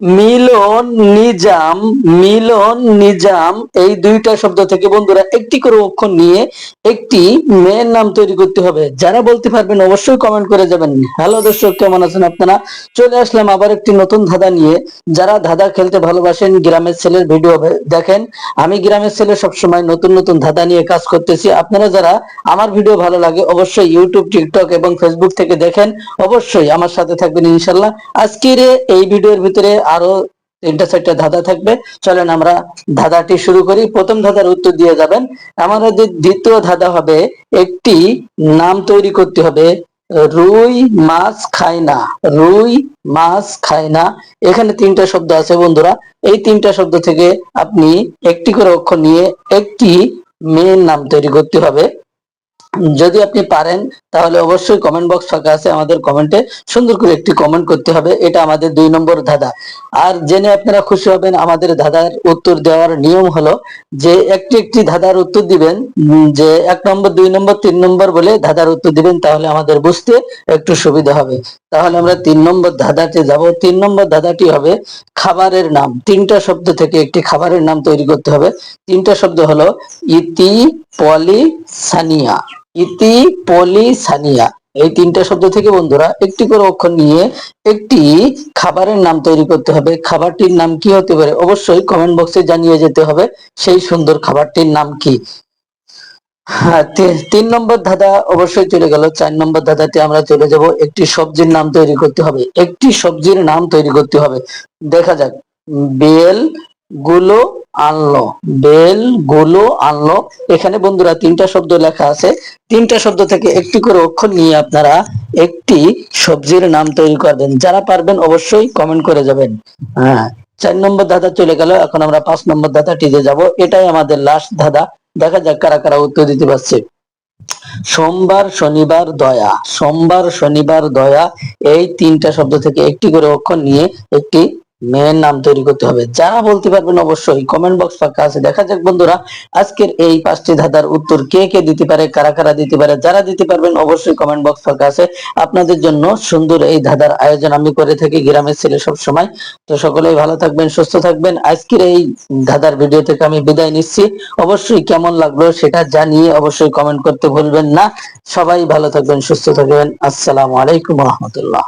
মিলন নিজাম মিলন নিজাম, এই দুইটা শব্দ থেকে বন্ধুরা একটি করে অক্ষর নিয়ে একটি মেয়ের নাম তৈরি করতে হবে। যারা বলতে পারবেন অবশ্যই কমেন্ট করে যাবেন। হ্যালো দর্শক, কেমন আছেন আপনারা? চলে আসলাম আবার একটি নতুন ধাঁধা নিয়ে। যারা ধাঁধা খেলতে ভালোবাসেন, গ্রামের ছেলের ভিডিও দেখেন। আমি গ্রামের ছেলে সবসময় নতুন নতুন ধাঁধা নিয়ে কাজ করতেছি। আপনারা যারা আমার ভিডিও ভালো লাগে, অবশ্যই ইউটিউব টিকটক এবং ফেসবুক থেকে দেখেন। অবশ্যই আমার সাথে থাকবেন ইনশাল্লাহ। আজকের এই ভিডিওর ভিতরে আরও তিনটা চারটা ধাঁধা থাকবে। চলেন আমরা ধাঁধাটি শুরু করি। প্রথম ধাঁধার উত্তর দিয়ে যাবেন। আমাদের দ্বিতীয় ধাঁধা হবে একটি নাম তৈরি করতে হবে, রুই মাছ খায় না। রুই মাছ খায় না। এখানে তিনটা শব্দ আছে বন্ধুরা। এই তিনটা শব্দ থেকে আপনি একটি করে অক্ষর নিয়ে একটি মেয়ের নাম তৈরি করতে হবে। যদি আপনি পারেন, তাহলে অবশ্যই কমেন্ট বক্স ফাঁকা আছে, আমাদের কমেন্টে সুন্দর করে একটি কমেন্ট করতে হবে। এটা আমাদের দুই নম্বর ধাঁধা। আর জেনে আপনারা খুশি হবেন, আমাদের ধাঁধার উত্তর দেওয়ার নিয়ম হলো যে, একটি একটি ধাঁধার উত্তর দিবেন যে এক নম্বর, দুই নম্বর, তিন নম্বর বলে ধাঁধার উত্তর দিবেন, তাহলে আমাদের বুঝতে একটু সুবিধা হবে। তাহলে আমরা তিন নম্বর ধাঁধাতে যাব। তিন নম্বর ধাঁধাটি হবে খাবারের নাম। তিনটা শব্দ থেকে একটি খাবারের নাম তৈরি করতে হবে। তিনটা শব্দ হলো ইতি পলি সানিয়া ইতি পলিসানিয়া। এই তিনটা শব্দ থেকে বন্ধুরা একটি করে অক্ষর নিয়ে একটি খাবারের নাম তৈরি করতে হবে। খাবারটির নাম কি হতে পারে? অবশ্যই কমেন্ট বক্সে জানিয়ে যেতে হবে সেই সুন্দর খাবারটির নাম কি। হ্যাঁ, তিন নম্বর ধাঁধা অবশ্যই চলে গেল। চার নম্বর ধাঁধাতে আমরা চলে যাব। একটি সবজির নাম তৈরি করতে হবে। একটি সবজির নাম তৈরি করতে হবে। দেখা যাক। বেলগুলো আনলো বেল, গুলো আনলো এখানে বন্ধুরা তিনটা শব্দ লেখা আছে। তিনটা শব্দ থেকে একটি করে অক্ষর নিয়ে আপনারা একটি সবজির নাম তৈরি করবেন। যারা পারবেন অবশ্যই কমেন্ট করে যাবেন। হ্যাঁ চার নম্বর ধাঁধা চলে গেল। এখন আমরা পাঁচ নম্বর ধাঁধাটিতে যাব। এটাই আমাদের লাস্ট ধাঁধা। দেখা যাক কারা কারা উত্তর দিতে পারছে। সোমবার, শনিবার, দয়া। সোমবার, শনিবার, দয়া। এই তিনটা শব্দ থেকে একটি করে অক্ষর নিয়ে একটি মেয়ের নাম তৈরি করতে হবে। যারা বলতে পারবেন অবশ্যই কমেন্ট বক্স ফাঁকা আছে। দেখা যাক বন্ধুরা, আজকের এই পাঁচটি ধাঁধার উত্তর কে কে দিতে পারে, কারা কারা দিতে পারে, যারা দিতে পারবেন অবশ্যই কমেন্ট বক্স ফাঁকা আছে। আপনাদের জন্য সুন্দর এই ধাঁধার আয়োজন আমি করে থাকি গ্রামের ছেলে সব সময়। তো সকলেই ভালো থাকবেন, সুস্থ থাকবেন। আজকের এই ধাঁধার ভিডিও থেকে আমি বিদায় নিচ্ছি। অবশ্যই কেমন লাগল সেটা জানিয়ে অবশ্যই কমেন্ট করতে ভুলবেন না। সবাই ভালো থাকবেন, সুস্থ থাকবেন। আসসালামু আলাইকুম রহমতুল্লাহ।